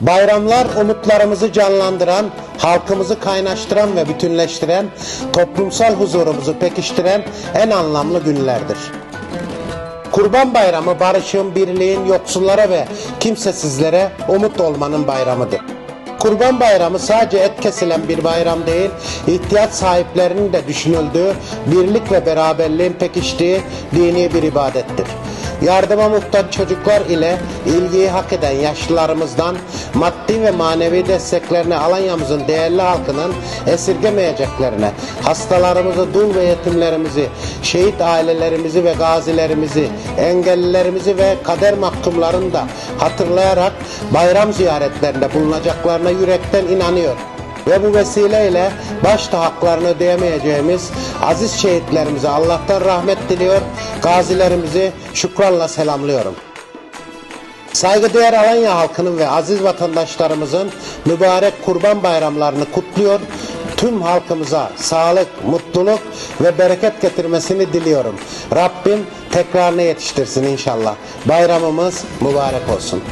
Bayramlar umutlarımızı canlandıran, halkımızı kaynaştıran ve bütünleştiren, toplumsal huzurumuzu pekiştiren en anlamlı günlerdir. Kurban Bayramı barışın, birliğin, yoksullara ve kimsesizlere umut olmanın bayramıdır. Kurban Bayramı sadece et kesilen bir bayram değil, ihtiyaç sahiplerinin de düşünüldüğü, birlik ve beraberliğin pekiştiği dini bir ibadettir. Yardıma muhtaç çocuklar ile ilgiyi hak eden yaşlılarımızdan maddi ve manevi desteklerini Alanya'mızın değerli halkının esirgemeyeceklerine, hastalarımızı, dul ve yetimlerimizi, şehit ailelerimizi ve gazilerimizi, engellilerimizi ve kader mahkumlarını da hatırlayarak bayram ziyaretlerinde bulunacaklarına yürekten inanıyor. Ve bu vesileyle başta haklarını ödeyemeyeceğimiz aziz şehitlerimize Allah'tan rahmet diliyor, gazilerimizi şükranla selamlıyorum. Saygıdeğer Alanya halkının ve aziz vatandaşlarımızın mübarek kurban bayramlarını kutluyor. Tüm halkımıza sağlık, mutluluk ve bereket getirmesini diliyorum. Rabbim tekrarını yetiştirsin inşallah. Bayramımız mübarek olsun.